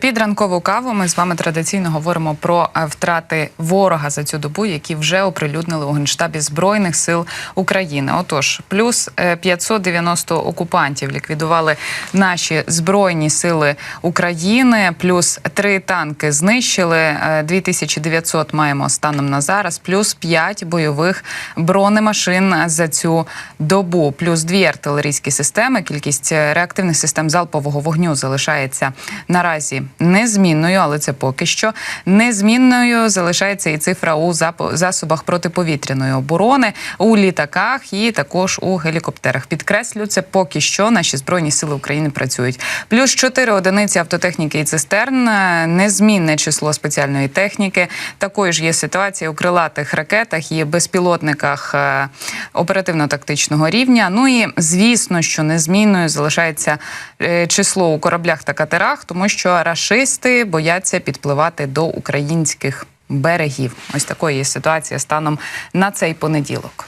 Під ранкову каву ми з вами традиційно говоримо про е, втрати ворога за цю добу, які вже оприлюднили у генштабі збройних сил України. Отож, плюс е, 590 окупантів ліквідували наші збройні сили України, плюс три танки знищили. е, 2900 маємо станом на зараз, плюс 5 бойових бронемашин за цю добу, плюс дві артилерійські системи. Кількість е, реактивних систем залпового вогню залишається наразі незмінною, але це поки що незмінною залишається і цифра у засобах протиповітряної оборони у літаках і також у гелікоптерах. Підкреслю, це поки що наші збройні сили України працюють. Плюс 4 одиниці автотехніки і цистерн, е, незмінне число спеціальної техніки. Такою ж є ситуація у крилатих ракетах і безпілотниках е, оперативно-тактичного рівня. Ну і звісно, що незмінною залишається е, число у кораблях та катерах, тому що рашисти бояться підпливати до українських берегів. Ось такої є ситуація станом на цей понеділок.